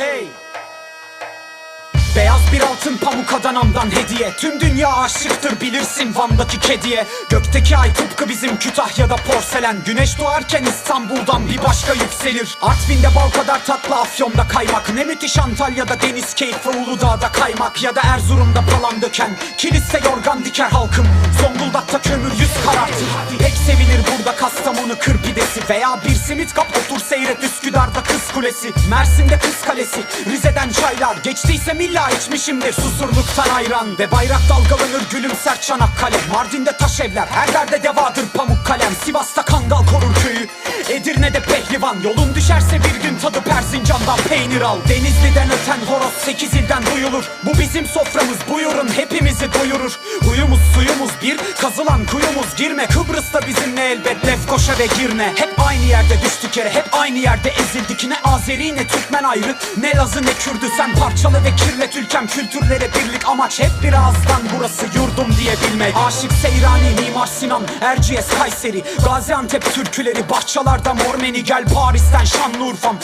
hey! Beyaz bir altın pamuk Adana'mdan hediye. Tüm dünya aşıktır bilirsin Van'daki kediye. Gökteki ay tıpkı bizim Kütahya'da porselen. Güneş doğarken İstanbul'dan bir başka yükselir. Artvin'de bal kadar tatlı Afyon'da kaymak. Ne müthiş Antalya'da deniz keyfi Uludağ'da kaymak. Ya da Erzurum'da palan döken. Kiliste yorgan diker halkım. Zonguldak'ta kömür yüz karartır. Pek sevilir burada Kastamonu kır Veya bir simit kap otur seyret Üsküdar'da kız kulesi Mersin'de kız kalesi. Rize'den çaylar Geçtiyse milla içmişimdir. Susurluktan ayran Ve bayrak dalgalanır gülümser Çanakkale. Mardin'de taş evler Her derde devadır pamuk kalem. Sivas'ta kangal korur köyü Edirne'de pehlivan. Yolun düşerse bir gün tadı Persincan'dan peynir al. Denizli'den öten horoz sekiz ilden duyulur. Bu bizim soframız buyurun hepimizi doyurur Huyumuz suyumuz bir Kazılan kuyumuz girme. Kıbrıs'ta bizimle elbet Lefkoşa ve Girne Hep aynı yerde düştük yere. Hep aynı yerde ezildik. Ne Azeri ne Türkmen ayrı. Ne Lazı ne Kürdü. Sen parçalı ve kirlet ülkem Kültürlere birlik amaç hep bir ağızdan. Burası yurdum diye bilmek Aşık Seyrani Mimar Sinan Erciyes Kayseri Gaziantep türküleri. Bahçalarda Mormeni gel Paris'ten Şanlıurfa'm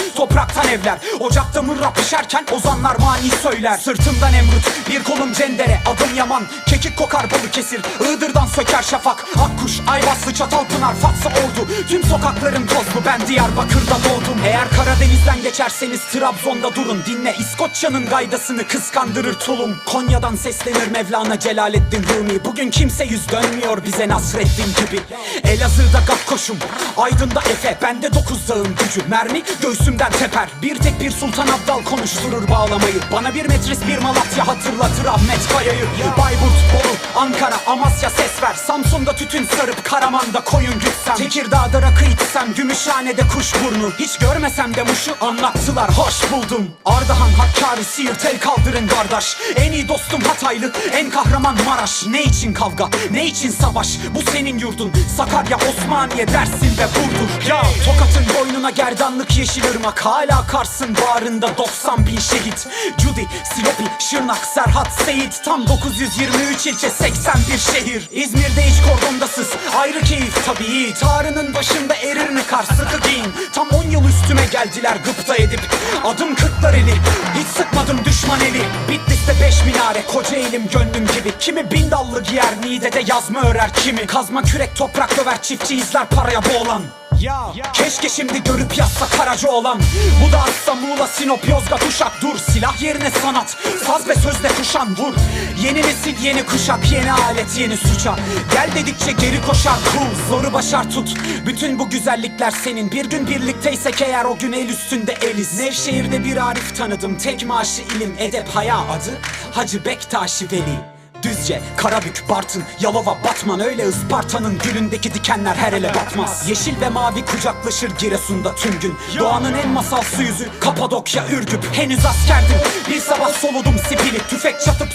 Topraktan evler. Ocakta mırra pişerken ozanlar mani söyler. Sırtımdan Emrut bir kolum cendere. Adım Yaman kekik kokar Balıkesir Iğdır'dan söker şafak. Akkuş Ayvaslı Çatalpınar Fatsa Ordu. Tüm sokaklarım tozlu ben Diyarbakır'da doğdum. Eğer Karadeniz'den geçerseniz Trabzon'da durun. Dinle İskoçya'nın gaydasını kıskandırır tulum. Konya'dan seslenir Mevlana Celaleddin Rumi. Bugün kimse yüz dönmüyor bize Nasreddin gibi. Elazığ'da Gakkoş'um Aydın'da Efe. Bende dokuz dağın gücü. Mermi göğsümden teper Bir tek bir Sultan Abdal konuşturur bağlamayı. Bana bir metris bir Malatya hatırlatır Ahmet Kaya'yı. Bayburt, Bolu, Ankara, Amasya ses ver. Samsun'da tütün sarıp Karaman'da koyun gütsem. Tekirdağ'da rakı içsem Gümüşhane'de kuşburnu Hiç görmesem de muşu anlattılar. Hoş buldum. Ardahan, Hakkari, Siirt el kaldırın kardeş. En iyi dostum Hataylı, en kahraman Maraş. Ne için kavga, ne için savaş? Bu senin yurdun, Sakarya, Osmaniye, Dersin ve Burdur. Ya Tokat'ın boynuna gerdanlık yeşil ırmak. Hala Kars'ın bağrında 90 bin şehit. Cudi, Silopi, Şırnak, Serhat, Seyit. Tam 923 ilçe 81 şehir. İzmir'de hiç kordondasız ayrı keyif tabii Tarının başında erir mi kar? Sıkı giyin. Tam 10 yıl üstüme geldiler gıpta edip. Adım kırklar eli hiç sıkmadım düşman eli. Bitlis'te beş minare. Koca elim gönlüm gibi. Kimi bin dallı giyer Niğde'de yazma örer kimi. Kazma kürek toprak döver çiftçi izler paraya boğulan. Ya. Keşke şimdi görüp yazsa Karaca olan. Bu da Asla Muğla Sinop Yozgat Uşak. Dur silah yerine sanat. Saz ve sözle kuşan vur. Yeni nesil yeni kuşak. Yeni alet yeni suça. Gel dedikçe geri koşar cool Zoru başar tut. Bütün bu güzellikler senin. Bir gün birlikteysek eğer o gün el üstünde eliz. Nevşehir'de bir Arif tanıdım. Tek maaşı ilim edep haya adı Hacı Bektaşi Veli. Düzce, Karabük, Bartın, Yalova, Batman Öyle Isparta'nın gülündeki dikenler her ele batmaz. Yeşil ve mavi kucaklaşır Giresun'da tüm gün. Doğanın en masalsı yüzü Kapadokya, Ürgüp. Henüz askerdim. Bir sabah soludum sipili. Tüfek taktım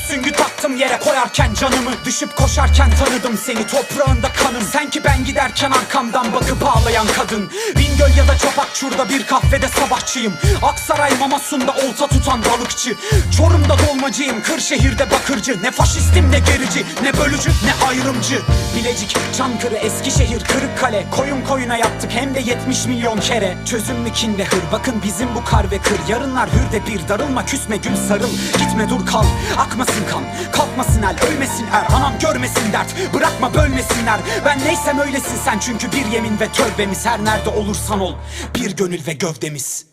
yere koyarken canımı Düşüp koşarken tanıdım seni toprağında kanım. Sen ki ben giderken arkamdan bakıp ağlayan kadın. Bingöl ya da Çapakçur'da bir kahvede sabahçıyım. Aksaray Mamasun'da olta tutan balıkçı. Çorum'da dolmacıyım Kırşehir'de bakırcı. Ne faşistim ne gerici ne bölücü ne ayrımcı. Bilecik, Çankırı, Eskişehir, Kırıkkale. Koyun koyuna yaptık hem de 70 milyon kere. Çözüm kinde hır bakın bizim bu kar ve kır. Yarınlar hürde bir darılma küsme gül sarıl. Gitme dur kal akmasın kan Kalkmasın el ölmesin er anam görmesin dert. Bırakma bölmesinler ben neysem öylesin sen. Çünkü bir yemin ve tövbemiz her nerede olursan ol Bir gönül ve gövdemiz